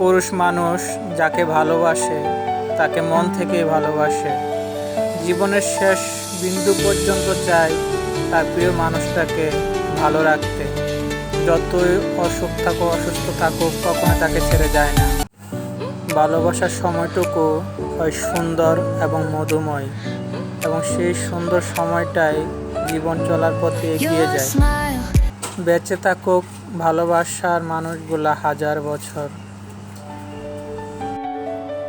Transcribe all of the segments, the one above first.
পুরুষ মানুষ যাকে ভালোবাসে, তাকে মন থেকেই ভালোবাসে। জীবনের শেষ বিন্দু পর্যন্ত চায় তার প্রিয় মানুষটাকে ভালো রাখতে। যতই অসুখ থাকুক, অসুস্থ থাকুক, কখনো তাকে ছেড়ে যায় না। ভালোবাসার সময়টুকু হয় সুন্দর এবং মধুময়, এবং সেই সুন্দর সময়টাই জীবন চলার পথে এগিয়ে যায়। বেঁচে থাকুক ভালোবাসার মানুষগুলা হাজার বছর।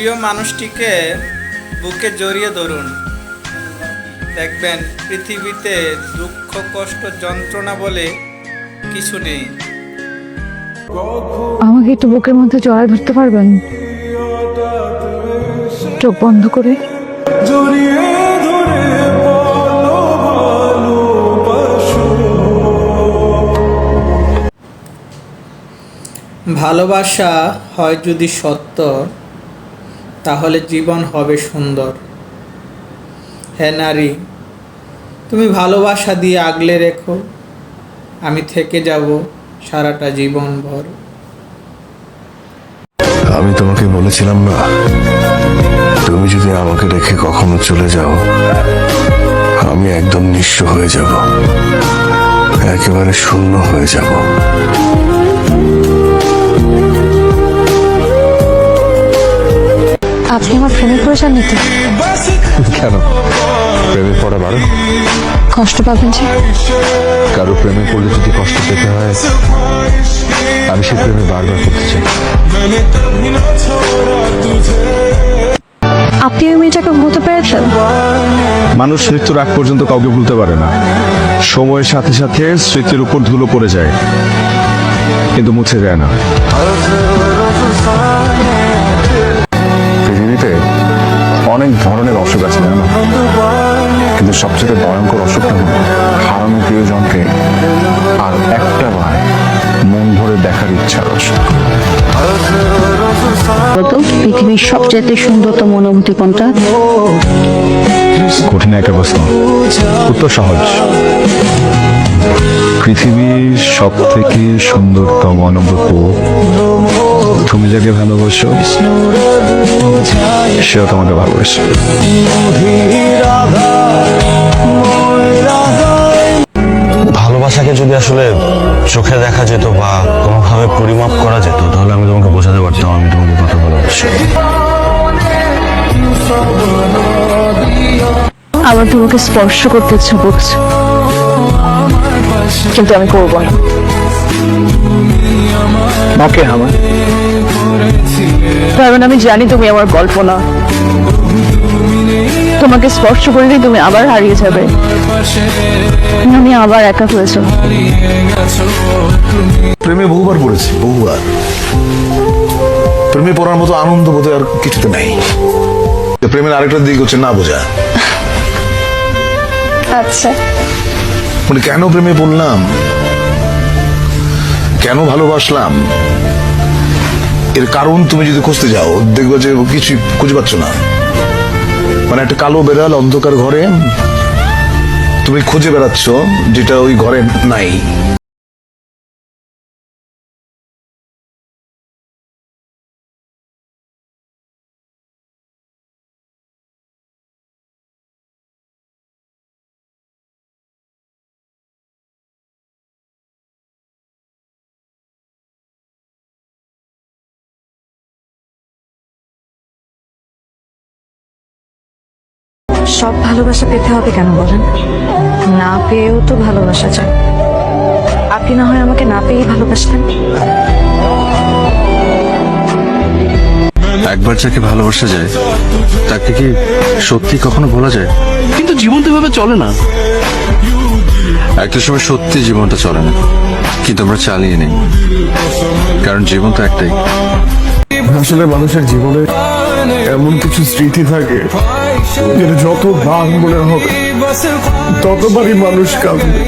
প্রিয় মানুষটিকে বুকে জড়িয়ে ধরুন। দেখবেন পৃথিবীতে দুঃখ কষ্ট যন্ত্রণা বলে কিছু নেই। আমাকে একটু বুকের মধ্যে জড়ায় ধরতে পারবেন? চোখ বন্ধ করে। ভালোবাসা হয় যদি সত্য। তাহলে জীবন হবে সুন্দর। হ্যাঁ নারী, তুমি ভালোবাসা দিয়ে আগলে রেখো। আমি থেকে যাব সারাটা জীবন ভর আমি তোমাকে বলেছিলাম না, তুমি যদি আমাকে রেখে কখনো চলে যাও, আমি একদম নিঃস্ব হয়ে যাব। একেবারে শূন্য হয়ে যাব। আপনি আমার প্রেমে নিতে কেন? প্রেমে পড়া বারো কষ্ট পাবেন যে। কারও প্রেমে পড়লে যদি কষ্ট পেতে হয় আমি সে প্রেমে বারবার করতে চাই। আপনি ওই মেয়েটাকে ভুলতে পেরেছেন? মানুষ মৃত্যুর আগ পর্যন্ত কাউকে ভুলতে পারে না। সময়ের সাথে সাথে স্মৃতির উপর ধুলো পড়ে যায় কিন্তু মুছে যায় না। পৃথিবীতে অনেক ধরনের অসুখ আছে জানো? কিন্তু সবচেয়ে ভয়ঙ্কর অসুখটা হলো হারানো প্রিয়জনকে আর একটা বার মন ভরে দেখার ইচ্ছার অসুখ। পৃথিবীর সবচেয়ে সুন্দরতম অনুভূতি কোনটা কঠিন একটা প্রশ্ন। উত্তর সহজ। পৃথিবীর সব থেকে সুন্দরতম অনুভূতি যাকে ভালোবাসো। সেও তোমাকে ভালোবাসে। ভালোবাসাকে যদি আসলে চোখে দেখা যেত বা কোনোভাবে পরিমাপ করা যেত তাহলে আমি তোমাকে বোঝাতে পারতাম আমি তোমাকে কত ভালোবাসি আমার তোমাকে স্পর্শ করতে ইচ্ছা করছে। কিন্তু আমি করব না। ওকে আমার। কারণ আমি জানি তুমি আমার গল্প না। তোমাকে স্পর্শ করলেই তুমি আবার হারিয়ে যাবে। আমি আবার একা হয়ে যাব প্রেমে বহুবার পড়েছি বহুবার। প্রেমে পড়ার মতো আনন্দ বোধহয় আর কিছুতে নাই। প্রেমের আরেকটা দিক হচ্ছে না বোঝা। আচ্ছা। মানে কেন প্রেমে পড়লাম? কেন ভালোবাসলাম? এর কারণ তুমি যদি খুঁজতে যাও, দেখবে যে কিছুই খুঁজে পাচ্ছ না। মানে একটা কালো বেড়াল, অন্ধকার ঘরে তুমি খুঁজে বেড়াচ্ছ, যেটা ওই ঘরে নাই। সব ভালোবাসা পেতে হবে কেন বলেন? না পেয়েও তো ভালোবাসা যায় আপনি না হয় আমাকে না পেয়েই ভালোবাসতেন? একবার যাকে ভালোবাসা যায় তাকে কি সত্যি কখনো বলা যায়? কিন্তু জীবন তো এভাবে চলে না। একটা সময় সত্যি জীবনটা চলে না কিন্তু আমরা চালিয়ে নেই। কারণ জীবন তো একটাই। আসলে মানুষের জীবনে এমন কিছু স্মৃতি থাকে যেটা যত বার মনে হবে ততবারই মানুষ কাঁদবে।